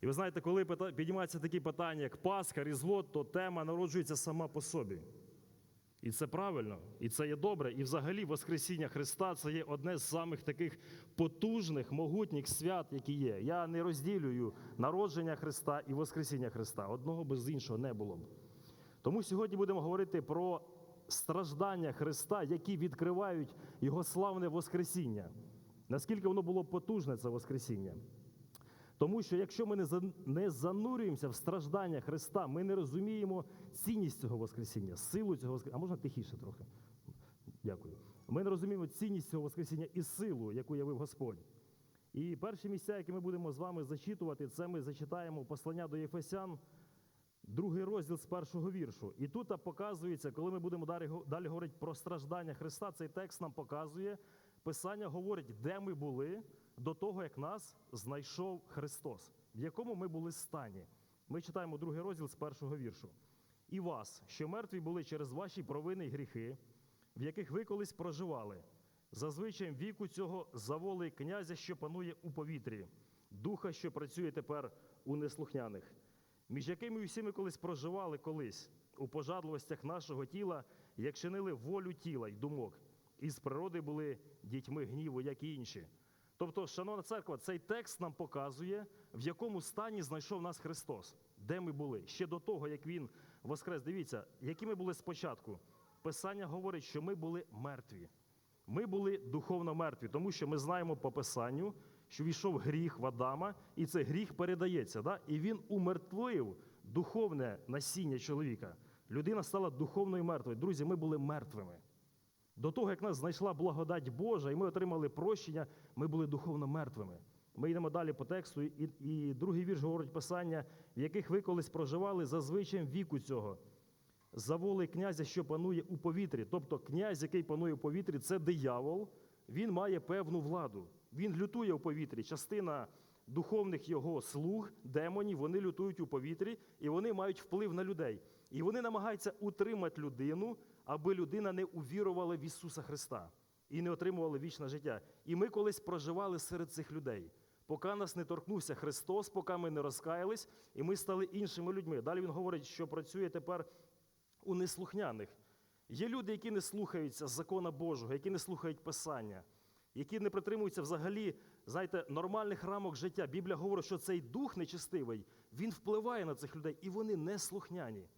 І ви знаєте, коли піднімаються такі питання, як Пасха, Різдво, то тема народжується сама по собі. І це правильно, і це є добре. І взагалі Воскресіння Христа це є одне з самих таких потужних, могутніх свят, які є. Я не розділюю народження Христа і Воскресіння Христа. Одного без іншого не було б. Тому сьогодні будемо говорити про страждання Христа, які відкривають Його славне Воскресіння. Наскільки воно було потужне, це Воскресіння. Тому що якщо ми не занурюємося в страждання Христа, ми не розуміємо цінність цього Воскресіння, силу цього Воскресіння. А можна тихіше трохи? Дякую. Ми не розуміємо цінність цього Воскресіння і силу, яку явив Господь. І перші місця, які ми будемо з вами зачитувати, це ми зачитаємо послання до Єфесян, другий розділ з першого віршу. І тут показується, коли ми будемо далі, далі говорити про страждання Христа, цей текст нам показує, Писання говорить, де ми були до того, як нас знайшов Христос, в якому ми були стані. Ми читаємо другий розділ з першого віршу. І вас, що мертві були через ваші провини й гріхи, в яких ви колись проживали, за звичаєм віку цього заволи князя, що панує у повітрі, духа, що працює тепер у неслухняних, між якими всі ми колись проживали колись у пожадливостях нашого тіла, як чинили волю тіла й думок, і з природи були дітьми гніву, як і інші. Тобто, шановна церква, цей текст нам показує, в якому стані знайшов нас Христос, де ми були ще до того, як Він воскрес. Дивіться, які ми були спочатку. Писання говорить, що ми були мертві. Ми були духовно мертві, тому що ми знаємо по Писанню, що війшов гріх в Адама, і цей гріх передається. Да? І він умертвив духовне насіння чоловіка. Людина стала духовною мертвою. Друзі, ми були мертвими. До того, як нас знайшла благодать Божа, і ми отримали прощення, ми були духовно мертвими. Ми йдемо далі по тексту, і, і другий вірш говорить Писання, в яких ви колись проживали за звичаєм віку цього. За воли князя, що панує у повітрі. Тобто князь, який панує у повітрі, це диявол, він має певну владу. Він лютує у повітрі. Частина духовних його слуг, демонів, вони лютують у повітрі, і вони мають вплив на людей. І вони намагаються утримати людину, аби людина не увірувала в Ісуса Христа і не отримувала вічне життя. І ми колись проживали серед цих людей. Поки нас не торкнувся Христос, поки ми не розкаялись, і ми стали іншими людьми. Далі він говорить, що працює тепер у неслухняних. Є люди, які не слухаються закона Божого, які не слухають Писання, які не притримуються взагалі, знаєте, нормальних рамок життя. Біблія говорить, що цей дух нечистивий, він впливає на цих людей, і вони не слухняні.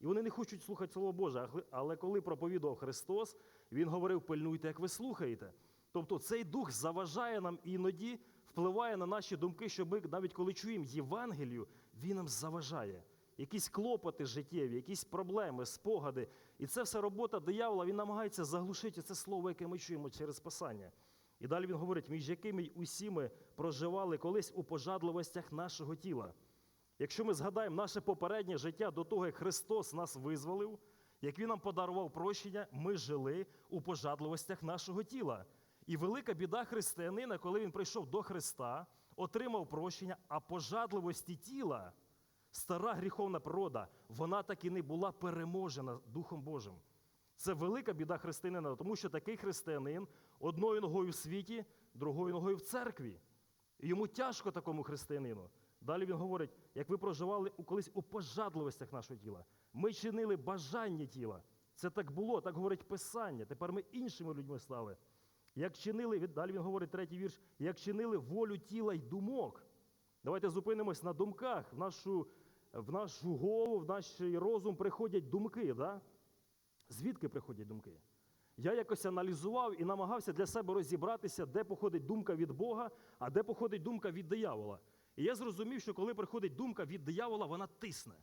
І вони не хочуть слухати Слово Боже. Але- коли проповідував Христос, Він говорив: пильнуйте, як ви слухаєте. Тобто цей дух заважає нам іноді, впливає на наші думки, що ми навіть коли чуємо Євангелію, він нам заважає. Якісь клопоти життєві, якісь проблеми, спогади. І це все робота диявола, він намагається заглушити це слово, яке ми чуємо через Писання. І далі він говорить, між якими й усі ми проживали колись у пожадливостях нашого тіла. Якщо ми згадаємо наше попереднє життя до того, як Христос нас визволив, як Він нам подарував прощення, ми жили у пожадливостях нашого тіла. І велика біда християнина, коли він прийшов до Христа, отримав прощення, а пожадливості тіла, стара гріховна природа, вона так і не була переможена Духом Божим. Це велика біда християнина, тому що такий християнин одною ногою в світі, другою ногою в церкві. І йому тяжко такому християнину. Далі він говорить, як ви проживали колись у пожадливостях нашого тіла. Ми чинили бажання тіла. Це так було, так говорить Писання. Тепер ми іншими людьми стали. Як чинили, далі він говорить третій вірш, як чинили волю тіла й думок. Давайте зупинимось на думках. В нашу, в нашу голову, в наш розум приходять думки. Да? Звідки приходять думки? Я якось аналізував і намагався для себе розібратися, де походить думка від Бога, а де походить думка від диявола. І я зрозумів, що коли приходить думка від диявола, вона тисне.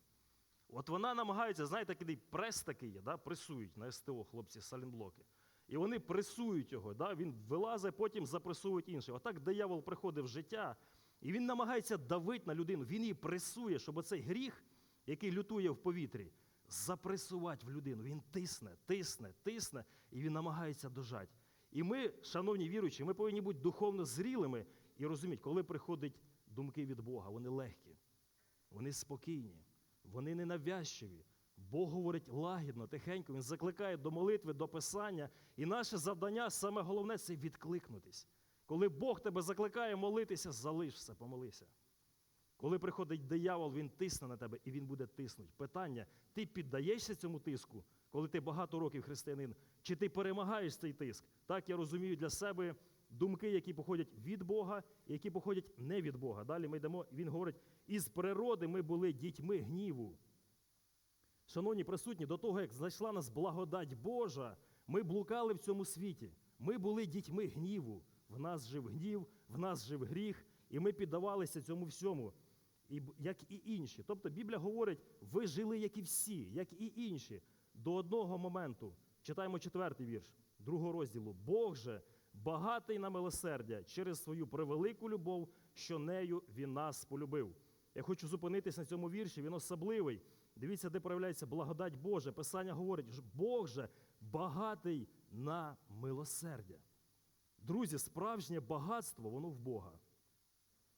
От вона намагається, знаєте, такий прес такий є, да? пресують на СТО хлопці салінблоки. І вони пресують його, да? він вилазить, потім запресують інших. Отак диявол приходить в життя, і він намагається давити на людину. Він її пресує, щоб оцей гріх, який лютує в повітрі, запресувати в людину. Він тисне, тисне, тисне, і він намагається дожати. І ми, шановні віруючі, ми повинні бути духовно зрілими і розуміти, коли приходять думки від Бога, вони легкі, вони спокійні, вони ненавязчиві. Бог говорить лагідно, тихенько, Він закликає до молитви, до писання. І наше завдання, саме головне, це відкликнутись. Коли Бог тебе закликає молитися, залиш все, помолися. Коли приходить диявол, він тисне на тебе і він буде тиснути. Питання: ти піддаєшся цьому тиску, коли ти багато років християнин, чи ти перемагаєш цей тиск? Так я розумію для себе думки, які походять від Бога, і які походять не від Бога. Далі ми йдемо, він говорить: із природи ми були дітьми гніву. Шановні присутні, до того, як знайшла нас благодать Божа, ми блукали в цьому світі. Ми були дітьми гніву. В нас жив гнів, в нас жив гріх, і ми піддавалися цьому всьому, як і інші. Тобто Біблія говорить, ви жили, як і всі, як і інші, до одного моменту. Читаємо четвертий вірш другого розділу. Бог же багатий на милосердя через свою превелику любов, що нею він нас полюбив. Я хочу зупинитись на цьому вірші, він особливий. Дивіться, де проявляється благодать Божа. Писання говорить, що Бог же багатий на милосердя. Друзі, справжнє багатство, воно в Бога.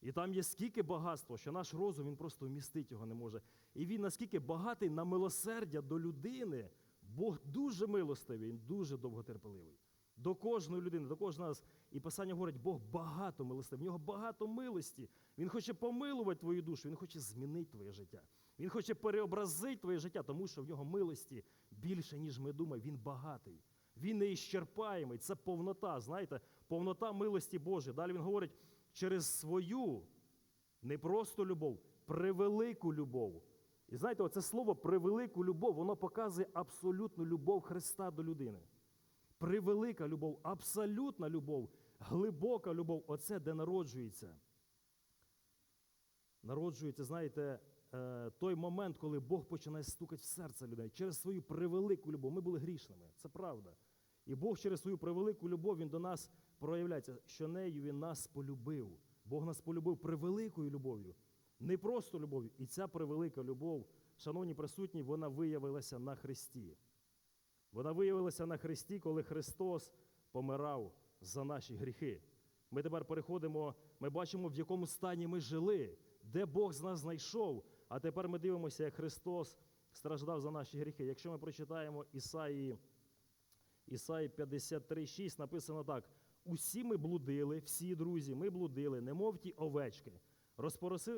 І там є скільки багатства, що наш розум він просто вмістити його не може. І він наскільки багатий на милосердя до людини, Бог дуже милостивий, він дуже довготерпеливий. До кожної людини, до кожного нас. І Писання говорить, Бог багато милостивий, в нього багато милості. Він хоче помилувати твою душу, він хоче змінити твоє життя. Він хоче переобразити твоє життя, тому що в нього милості більше, ніж ми думаємо. Він багатий. Він неіщерпаємий. Це повнота, знаєте, повнота милості Божої. Далі він говорить, через свою не просто любов, превелику любов. І знаєте, оце слово превелику любов, воно показує абсолютну любов Христа до людини. Превелика любов, абсолютна любов, глибока любов оце де народжується. Народжується, знаєте, е, той момент, коли Бог починає стукати в серце людей через свою превелику любов. Ми були грішними, це правда. І Бог через свою превелику любов Він до нас проявляється, що нею Він нас полюбив. Бог нас полюбив превеликою любов'ю, не просто любов'ю. І ця превелика любов, шановні присутні, вона виявилася на Христі. Вона виявилася на Христі, коли Христос помирав за наші гріхи. Ми тепер переходимо, ми бачимо, в якому стані ми жили, де Бог з нас знайшов. А тепер ми дивимося, як Христос страждав за наші гріхи. Якщо ми прочитаємо Ісаї, Ісаї 53,6, написано так: усі ми блудили, всі друзі, ми блудили, немов ті овечки.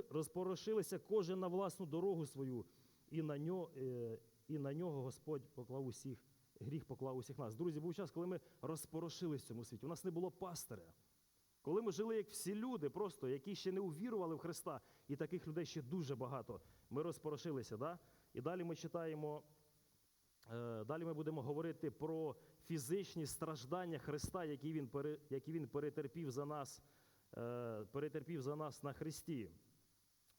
Розпорошилися кожен на власну дорогу свою, і на, нього, е, і на нього Господь поклав усіх, гріх поклав усіх нас. Друзі, був час, коли ми розпорошились в цьому світі. У нас не було пастиря. Коли ми жили як всі люди, просто які ще не увірували в Христа, і таких людей ще дуже багато. Ми розпорошилися. Да? І далі ми читаємо, е, далі ми будемо говорити про фізичні страждання Христа, які він, які він перетерпів за нас, е, перетерпів за нас на Христі.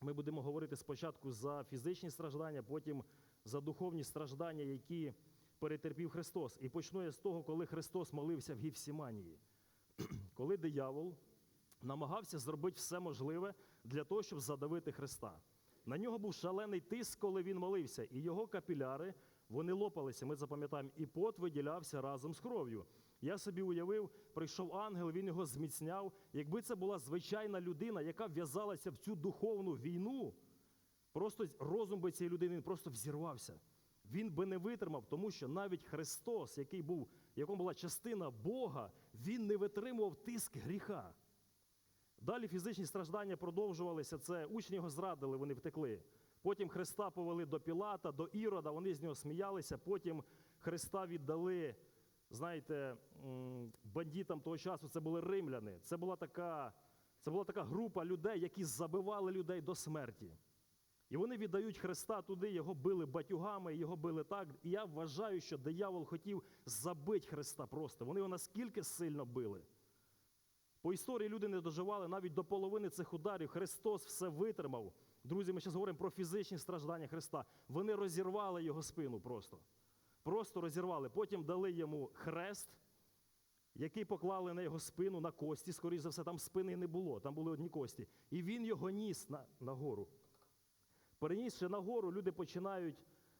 Ми будемо говорити спочатку за фізичні страждання, потім за духовні страждання, які перетерпів Христос. І почну я з того, коли Христос молився в Гівсіманії коли диявол намагався зробити все можливе для того, щоб задавити Христа. На нього був шалений тиск, коли він молився, і його капіляри вони лопалися. Ми запам'ятаємо, і пот виділявся разом з кров'ю. Я собі уявив, прийшов ангел, він його зміцняв. Якби це була звичайна людина, яка в'язалася в цю духовну війну, просто розум би цієї людини він просто взірвався. Він би не витримав, тому що навіть Христос, який був, якому була частина Бога, він не витримував тиск гріха. Далі фізичні страждання продовжувалися. Це учні його зрадили, вони втекли. Потім Христа повели до Пілата, до Ірода, вони з нього сміялися. Потім Христа віддали, знаєте, бандитам того часу. Це були римляни. Це була така, це була така група людей, які забивали людей до смерті. І вони віддають Христа туди, його били батюгами, його били так. І я вважаю, що диявол хотів забити Христа просто. Вони його наскільки сильно били. По історії люди не доживали навіть до половини цих ударів. Христос все витримав. Друзі, ми зараз говоримо про фізичні страждання Христа. Вони розірвали його спину просто. Просто розірвали. Потім дали йому хрест, який поклали на його спину на кості. Скоріше за все, там спини не було, там були одні кості. І він його ніс на, на гору. Перенісши на гору, люди починають,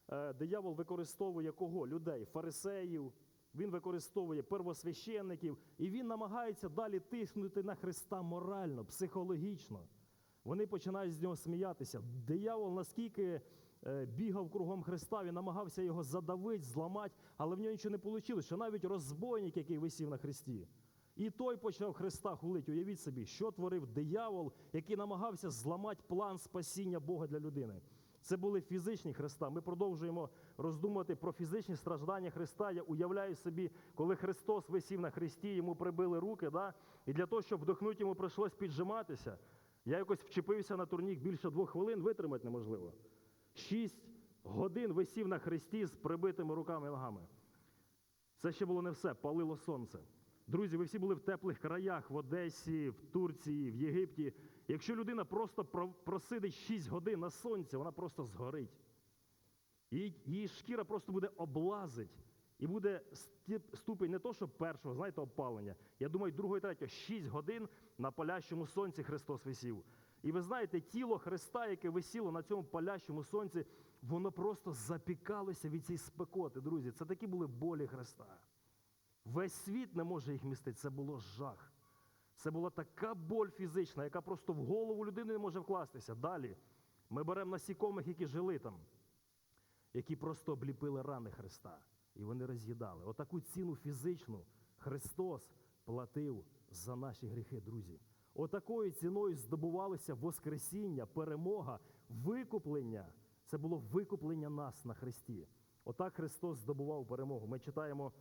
е, диявол використовує кого? Людей, фарисеїв, він використовує первосвященників, і він намагається далі тиснути на Христа морально, психологічно. Вони починають з нього сміятися. Диявол наскільки е, бігав кругом Христа, він намагався його задавити, зламати, але в нього нічого не вийшло. Що навіть розбойник, який висів на Христі, І той почав Христа хулить. Уявіть собі, що творив диявол, який намагався зламати план спасіння Бога для людини. Це були фізичні Христа. Ми продовжуємо роздумувати про фізичні страждання Христа. Я уявляю собі, коли Христос висів на хресті, йому прибили руки, да? і для того, щоб вдохнути, йому прийшлось піджиматися. Я якось вчепився на турнік більше двох хвилин, витримати неможливо. Шість годин висів на хресті з прибитими руками і ногами. Це ще було не все, палило сонце. Друзі, ви всі були в теплих краях, в Одесі, в Турції, в Єгипті. Якщо людина просто просидить 6 годин на сонці, вона просто згорить. Її, її шкіра просто буде облазить. І буде ступень не то, що першого, знаєте, опалення. Я думаю, другого і третього. 6 годин на палящому сонці Христос висів. І ви знаєте, тіло Христа, яке висіло на цьому палящому сонці, воно просто запікалося від цієї спекоти, друзі. Це такі були болі Христа. Весь світ не може їх містити. Це було жах. Це була така боль фізична, яка просто в голову людини не може вкластися. Далі ми беремо насікомих, які жили там, які просто обліпили рани Христа. І вони роз'їдали. Отаку ціну фізичну Христос платив за наші гріхи, друзі. Отакою ціною здобувалося Воскресіння, перемога, викуплення. Це було викуплення нас на Христі. Отак Христос здобував перемогу. Ми читаємо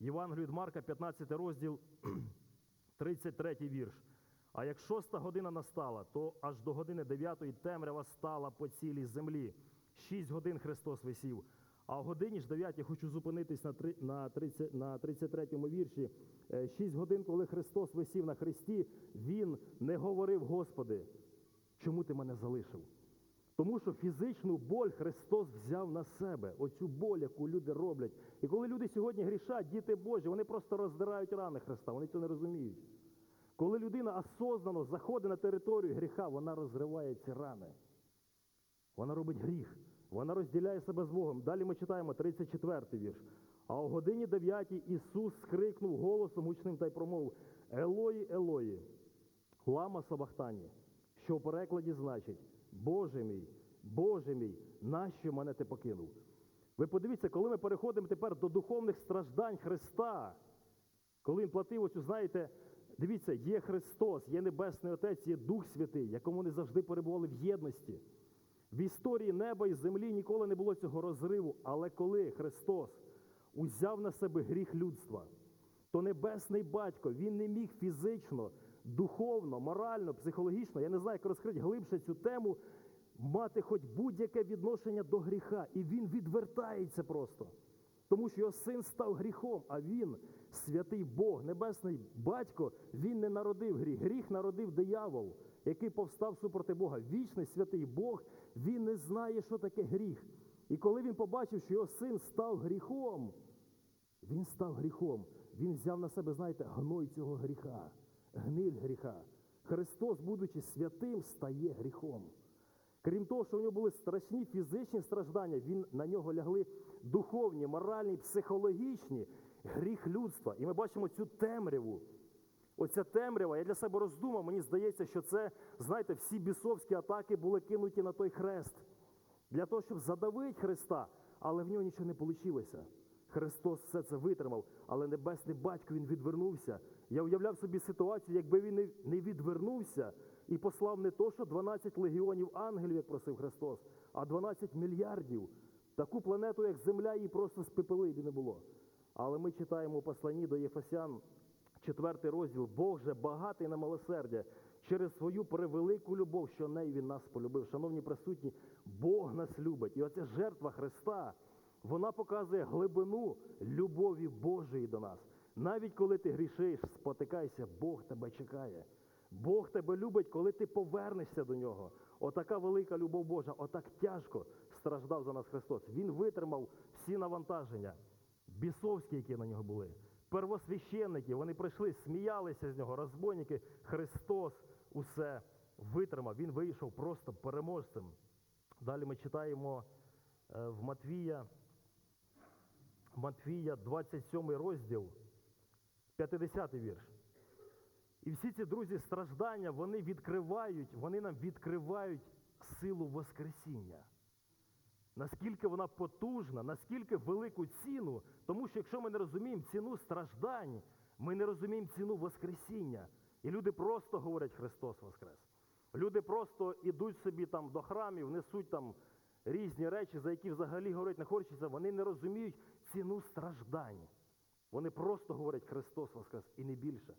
Євангелію від Марка, 15 розділ, 33 вірш. А як шоста година настала, то аж до години дев'ятої темрява стала по цілій землі. Шість годин Христос висів. А о годині ж дев'ятій хочу зупинитись на, три, на, 30, на 33 вірші. Е, Шість годин, коли Христос висів на хресті, Він не говорив, Господи, чому ти мене залишив? Тому що фізичну боль Христос взяв на себе, оцю боль, яку люди роблять. І коли люди сьогодні грішать, діти Божі, вони просто роздирають рани Христа, вони цього не розуміють. Коли людина осознано заходить на територію гріха, вона розриває ці рани. Вона робить гріх, вона розділяє себе з Богом. Далі ми читаємо 34-й вірш. А о годині 9 Ісус скрикнув голосом гучним та й промовив Елої, Елої, лама Сабахтані, що в перекладі значить Боже мій, Боже мій, нащо мене ти покинув? Ви подивіться, коли ми переходимо тепер до духовних страждань Христа, коли він платив оцю, знаєте, дивіться, є Христос, є Небесний Отець, є Дух Святий, якому вони завжди перебували в єдності. В історії неба і землі ніколи не було цього розриву, але коли Христос узяв на себе гріх людства, то Небесний Батько, він не міг фізично, духовно, морально, психологічно, я не знаю, як розкрити глибше цю тему, мати хоч будь-яке відношення до гріха. І він відвертається просто. Тому що його син став гріхом, а він, святий Бог, небесний батько, він не народив гріх. Гріх народив диявол, який повстав супроти Бога. Вічний святий Бог, він не знає, що таке гріх. І коли він побачив, що його син став гріхом, він став гріхом. Він взяв на себе, знаєте, гной цього гріха, гниль гріха. Христос, будучи святим, стає гріхом. Крім того, що у нього були страшні фізичні страждання, він на нього лягли духовні, моральні, психологічні гріх людства. І ми бачимо цю темряву. Оця темрява, я для себе роздумав, мені здається, що це, знаєте, всі бісовські атаки були кинуті на той хрест. Для того, щоб задавити Христа, але в нього нічого не вийшло. Христос все це витримав, але Небесний Батько Він відвернувся. Я уявляв собі ситуацію, якби він не- відвернувся і послав не то, що 12 легіонів ангелів, як просив Христос, а 12 мільярдів. Таку планету, як Земля, її просто спепелити не було. Але ми читаємо у посланні до Єфесян, четвертий розділ, Бог же багатий на милосердя через свою превелику любов, що нею він нас полюбив. Шановні присутні, Бог нас любить. І оця жертва Христа, вона показує глибину любові Божої до нас. Навіть коли ти грішиш, спотикайся, Бог тебе чекає. Бог тебе любить, коли ти повернешся до нього. Отака велика любов Божа, отак тяжко страждав за нас Христос. Він витримав всі навантаження бісовські, які на нього були. Первосвященники, вони прийшли, сміялися з нього, розбойники. Христос усе витримав. Він вийшов просто переможцем. Далі ми читаємо е, в Матвія, Матвія, 27 розділ, 50 вірш. І всі ці друзі страждання, вони відкривають, вони нам відкривають силу Воскресіння. Наскільки вона потужна, наскільки велику ціну, тому що якщо ми не розуміємо ціну страждань, Ми не розуміємо ціну Воскресіння. І люди просто говорять Христос Воскрес. Люди просто ідуть собі там до храмів, несуть там різні речі, за які взагалі говорити не хочеться. Вони не розуміють ціну страждань. Вони просто говорять Христос Воскрес і не більше.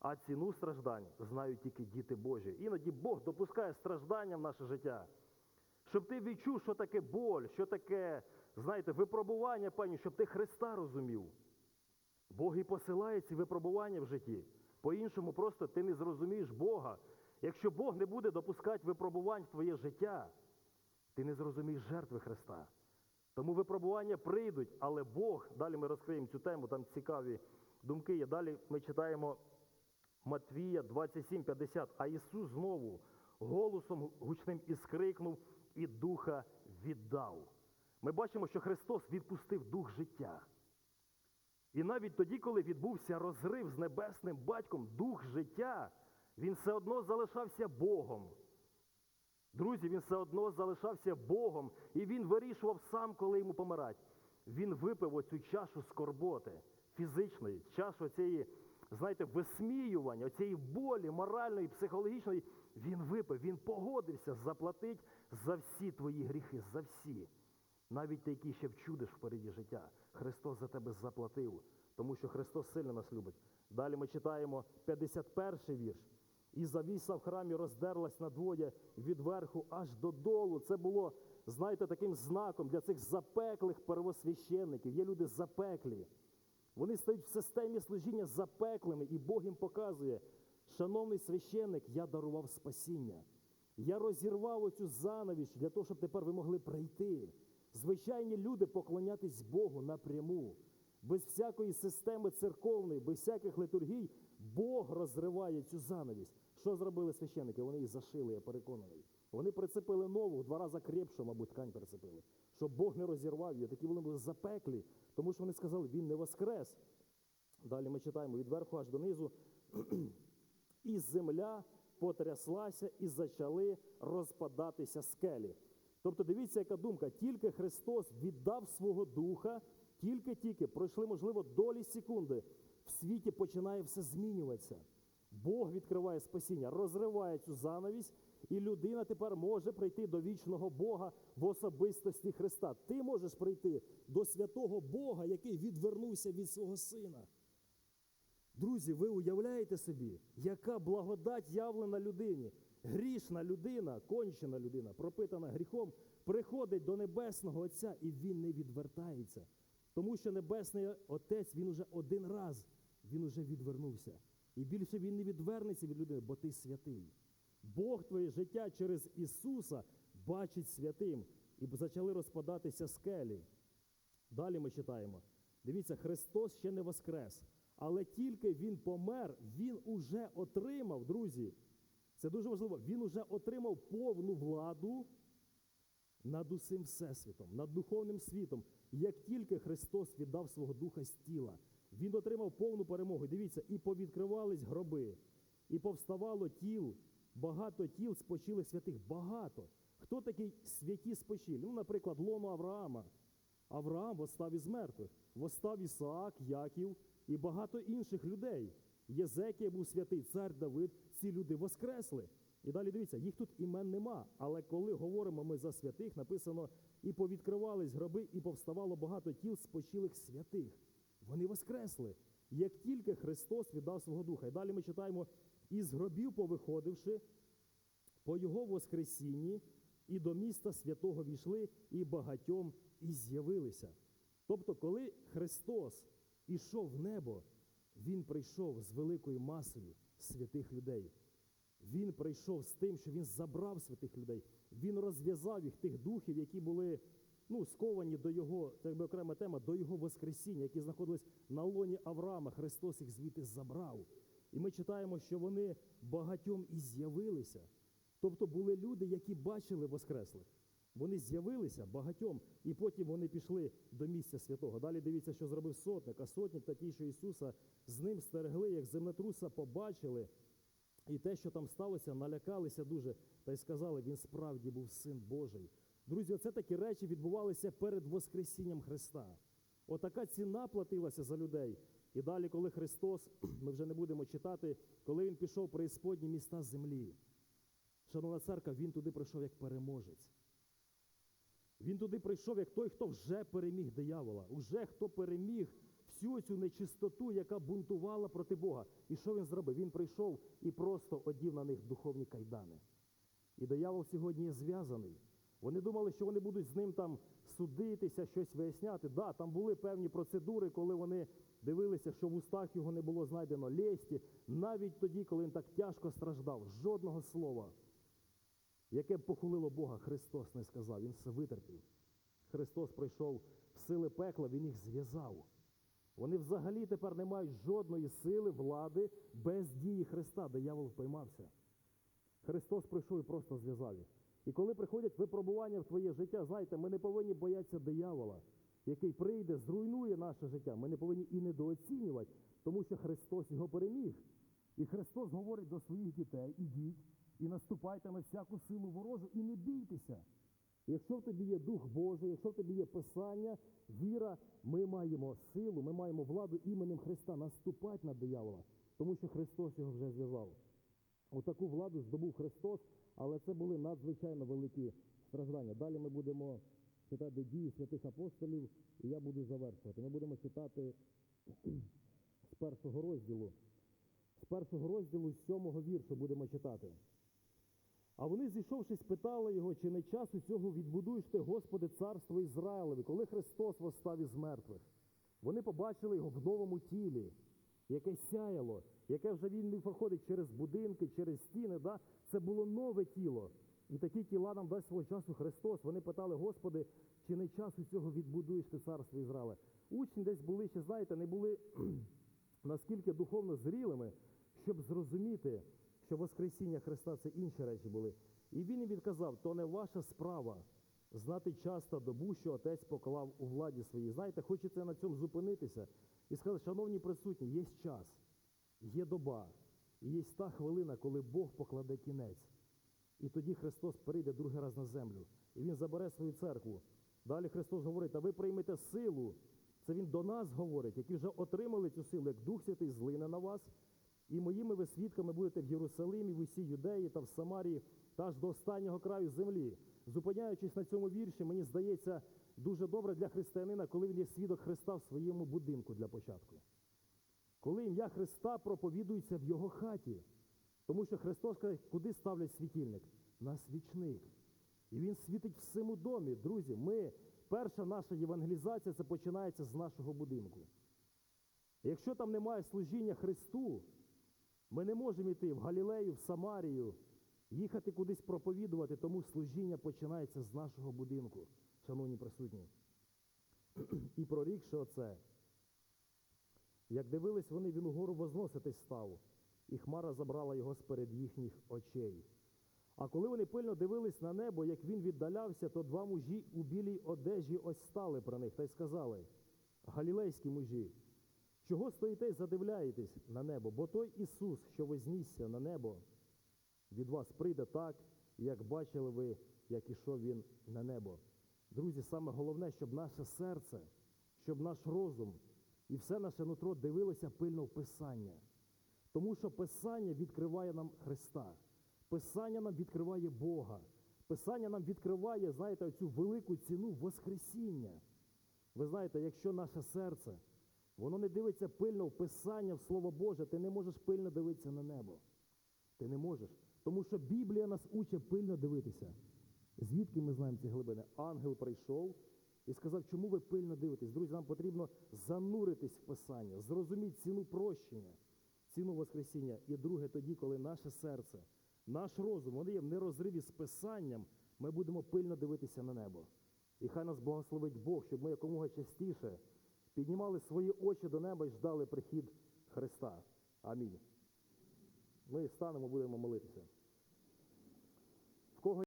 А ціну страждань знають тільки діти Божі. Іноді Бог допускає страждання в наше життя, щоб ти відчув, що таке боль, що таке, знаєте, випробування, пані, щоб ти Христа розумів. Бог і посилає ці випробування в житті. По-іншому просто ти не зрозумієш Бога. Якщо Бог не буде допускати випробувань в твоє життя, ти не зрозумієш жертви Христа. Тому випробування прийдуть, але Бог, далі ми розкриємо цю тему, там цікаві думки є. Далі ми читаємо Матвія 27,50. А Ісус знову голосом гучним іскрикнув і духа віддав. Ми бачимо, що Христос відпустив дух життя. І навіть тоді, коли відбувся розрив з небесним батьком, дух життя, він все одно залишався Богом. Друзі, він все одно залишався Богом, і він вирішував сам, коли йому помирати. Він випив оцю чашу скорботи фізичної, чашу цієї, знаєте, висміювання, цієї болі моральної, психологічної. Він випив, він погодився заплатити за всі твої гріхи, за всі. Навіть ти, які ще вчудиш впереді життя. Христос за тебе заплатив, тому що Христос сильно нас любить. Далі ми читаємо 51 вірш. І завіса в храмі роздерлась надвоє від верху аж додолу. Це було, знаєте, таким знаком для цих запеклих первосвященників. Є люди запеклі. Вони стають в системі служіння запеклими, і Бог їм показує, шановний священник, я дарував спасіння. Я розірвав оцю занавіч для того, щоб тепер ви могли прийти. Звичайні люди поклонятись Богу напряму. Без всякої системи церковної, без всяких литургій, Бог розриває цю занавість. Що зробили священники? Вони її зашили, я переконаний. Вони прицепили нову, в два рази крепшу, мабуть, ткань прицепили, щоб Бог не розірвав її. Такі вони були запеклі, тому що вони сказали, Він не воскрес. Далі ми читаємо від верху аж донизу. І земля потряслася, і почали розпадатися скелі. Тобто, дивіться, яка думка, тільки Христос віддав свого духа, тільки-тільки пройшли, можливо, долі секунди. В світі починає все змінюватися. Бог відкриває спасіння, розриває цю занавість, і людина тепер може прийти до вічного Бога в особистості Христа. Ти можеш прийти до святого Бога, який відвернувся від свого сина. Друзі, ви уявляєте собі, яка благодать явлена людині? Грішна людина, кончена людина, пропитана гріхом, приходить до Небесного Отця і він не відвертається. Тому що Небесний Отець, він уже один раз, він уже відвернувся. І більше він не відвернеться від людини, бо ти святий. Бог твоє життя через Ісуса бачить святим, і почали розпадатися скелі. Далі ми читаємо. Дивіться, Христос ще не воскрес, але тільки Він помер, Він уже отримав, друзі. Це дуже важливо. Він уже отримав повну владу над усім всесвітом, над духовним світом. Як тільки Христос віддав свого духа з тіла, Він отримав повну перемогу. Дивіться, і повідкривались гроби, і повставало тіл, багато тіл спочилих святих. Багато. Хто такий святі спочилі? Ну, наприклад, лоно Авраама. Авраам восстав із мертвих, восстав Ісаак, Яків і багато інших людей. Єзекія був святий, цар Давид, ці люди воскресли. І далі дивіться, їх тут імен нема. Але коли говоримо ми за святих, написано, і повідкривались гроби, і повставало багато тіл спочилих святих. Вони воскресли, як тільки Христос віддав свого духа. І далі ми читаємо, із гробів повиходивши, по його воскресінні, і до міста святого війшли, і багатьом і з'явилися. Тобто, коли Христос ішов в небо, Він прийшов з великою масою святих людей. Він прийшов з тим, що він забрав святих людей. Він розв'язав їх тих духів, які були ну, сковані до його, це якби окрема тема, до його Воскресіння, які знаходились на лоні Авраама. Христос їх звідти забрав. І ми читаємо, що вони багатьом і з'явилися. Тобто були люди, які бачили Воскреслих. Вони з'явилися багатьом, і потім вони пішли до місця святого. Далі дивіться, що зробив сотник, а сотник та ті, що Ісуса з ним стерегли, як землетруса побачили. І те, що там сталося, налякалися дуже та й сказали, він справді був син Божий. Друзі, оце такі речі відбувалися перед Воскресінням Христа. Отака ціна платилася за людей. І далі, коли Христос, ми вже не будемо читати, коли Він пішов при Ісподні міста землі. Шановна церква, Він туди прийшов як переможець. Він туди прийшов як той, хто вже переміг диявола, уже хто переміг всю цю нечистоту, яка бунтувала проти Бога. І що він зробив? Він прийшов і просто одів на них духовні кайдани. І диявол сьогодні є зв'язаний. Вони думали, що вони будуть з ним там судитися, щось виясняти. Да, там були певні процедури, коли вони дивилися, що в устах його не було знайдено лєсті. Навіть тоді, коли він так тяжко страждав, жодного слова, яке б похулило Бога, Христос не сказав. Він все витерпів. Христос прийшов в сили пекла, Він їх зв'язав. Вони взагалі тепер не мають жодної сили, влади без дії Христа, диявол впоймався. Христос прийшов і просто зв'язав їх. І коли приходять випробування в твоє життя, знаєте, ми не повинні боятися диявола, який прийде, зруйнує наше життя. Ми не повинні і недооцінювати, тому що Христос його переміг. І Христос говорить до своїх дітей: ідіть і наступайте на всяку силу ворожу, і не бійтеся. Якщо в тобі є Дух Божий, якщо в тобі є Писання, віра, ми маємо силу, ми маємо владу іменем Христа наступати на диявола, тому що Христос його вже зв'язав. Отаку владу здобув Христос, але це були надзвичайно великі страждання. Далі ми будемо читати дії святих апостолів, і я буду завершувати. Ми будемо читати з першого розділу. З першого розділу, з сьомого віршу будемо читати. А вони, зійшовшись, питали його, чи не час у цього відбудуєш ти, Господи, царство Ізраїлеве, коли Христос восстав із мертвих. Вони побачили його в новому тілі, яке сяяло, яке вже він не проходить через будинки, через стіни. Да? Це було нове тіло. І такі тіла нам дасть свого часу Христос. Вони питали, Господи, чи не час у цього відбудуєш ти царство Ізраїле? Учні десь були, ще знаєте, не були наскільки духовно зрілими, щоб зрозуміти, що Воскресіння Христа це інші речі були. І він їм відказав, то не ваша справа знати час та добу, що отець поклав у владі своїй. Знаєте, хочеться на цьому зупинитися і сказати, шановні присутні, є час, є доба, і є та хвилина, коли Бог покладе кінець. І тоді Христос прийде другий раз на землю, і Він забере свою церкву. Далі Христос говорить, а ви приймете силу. Це Він до нас говорить, які вже отримали цю силу, як Дух Святий злине на вас. І моїми ви свідками будете в Єрусалимі, в усій Юдеї та в Самарії, та аж до останнього краю землі. Зупиняючись на цьому вірші, мені здається дуже добре для християнина, коли він є свідок Христа в своєму будинку для початку. Коли ім'я Христа проповідується в його хаті. Тому що Христос каже, куди ставлять світильник? На свічник. І він світить всьому домі. Друзі, ми, перша наша євангелізація це починається з нашого будинку. Якщо там немає служіння Христу, ми не можемо йти в Галілею, в Самарію, їхати кудись проповідувати, тому служіння починається з нашого будинку, шановні присутні. І прорікши оце, як дивились вони, він угору возноситись став, і хмара забрала його з-перед їхніх очей. А коли вони пильно дивились на небо, як він віддалявся, то два мужі у білій одежі ось стали про них та й сказали: Галілейські мужі, чого стоїте й задивляєтесь на небо? Бо той Ісус, що вознісся на небо, від вас прийде так, як бачили ви, як ішов він на небо. Друзі, саме головне, щоб наше серце, щоб наш розум і все наше нутро дивилося пильно в Писання. Тому що Писання відкриває нам Христа. Писання нам відкриває Бога. Писання нам відкриває, знаєте, цю велику ціну Воскресіння. Ви знаєте, якщо наше серце, воно не дивиться пильно в Писання, в Слово Боже, ти не можеш пильно дивитися на небо. Ти не можеш. Тому що Біблія нас учить пильно дивитися. Звідки ми знаємо ці глибини? Ангел прийшов і сказав, чому ви пильно дивитесь? Друзі, нам потрібно зануритись в Писання, зрозуміти ціну прощення, ціну Воскресіння. І друге, тоді, коли наше серце, наш розум, вони є в нерозриві з Писанням, ми будемо пильно дивитися на небо. І хай нас благословить Бог, щоб ми якомога частіше піднімали свої очі до неба і ждали прихід Христа. Амінь. Ми станемо, будемо молитися.